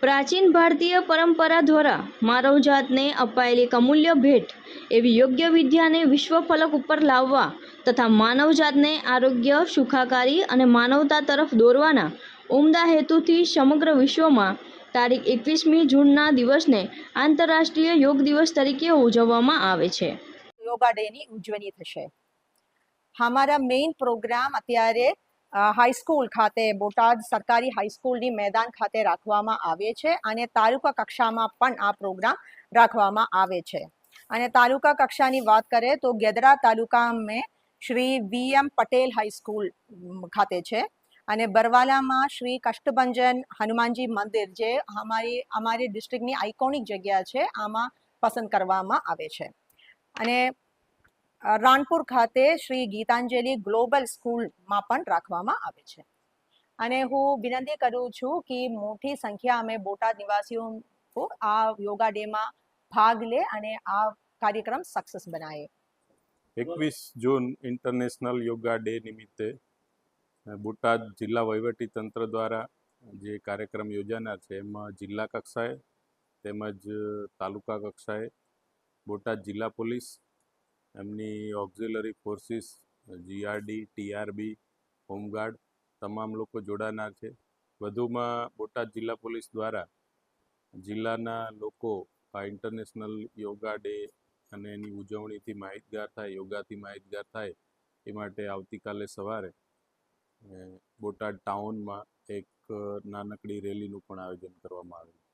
પ્રાચીન ભારતીય પરંપરા દ્વારા માનવજાતને અપાયેલી અમૂલ્ય ભેટ એવી યોગ્ય વિદ્યાને વિશ્વ ફલક ઉપર લાવવા તથા માનવજાતને આરોગ્ય, સુખાકારી અને માનવતા તરફ દોરવાના ઉમદા હેતુથી સમગ્ર વિશ્વમાં તારીખ એકવીસમી જૂનના દિવસને આંતરરાષ્ટ્રીય યોગ દિવસ તરીકે ઉજવવામાં આવે છે. યોગા ડેની ઉજવણી થશે. અમારા મેઇન પ્રોગ્રામ અત્યારે હાઈસ્કૂલ ખાતે બોટાદ સરકારી હાઈસ્કૂલની મેદાન ખાતે રાખવામાં આવે છે અને તાલુકા કક્ષામાં પણ આ પ્રોગ્રામ રાખવામાં આવે છે. અને તાલુકા કક્ષાની વાત કરીએ તો ગેદરા તાલુકામાં Shri V M Patel high school ખાતે છે. અને બરવાલામાં શ્રી કષ્ટભંજન હનુમાનજી મંદિર જે અમારી અમારી ડિસ્ટ્રિક્ટની આઇકોનિક જગ્યા છે, આમાં પસંદ કરવામાં આવે છે. અને રાણપુર ખાતે શ્રી ગીતાંજલિ ગ્લોબલ સ્કૂલમાં પણ રાખવામાં આવે છે. અને હું વિનંતી કરું છું કે મોટી સંખ્યા અમે બોટાદ નિવાસીઓ આ યોગા ડેમાં ભાગ લે અને આ કાર્યક્રમ સક્સેસ બનાવે. એકવીસ જૂન ઇન્ટરનેશનલ યોગા ડે નિમિત્તે બોટાદ જિલ્લા વહીવટી તંત્ર દ્વારા જે કાર્યક્રમ યોજાનાર છે, એમાં જિલ્લા કક્ષાએ તેમજ તાલુકા કક્ષાએ બોટાદ જિલ્લા પોલીસ એમની auxiliary forces GRD TRB home guard તમામ લોકો જોડાનાર છે. વધુમાં બોટાદ જિલ્લા પોલીસ દ્વારા જિલ્લાના લોકો આ ઇન્ટરનેશનલ યોગા ડે અને એની ઉજવણીથી માહિતગાર થાય, યોગાથી માહિતગાર થાય એ માટે આવતીકાલે સવારે બોટાદ ટાઉનમાં એક નાનકડી રેલીનું પણ આયોજન કરવામાં આવેલું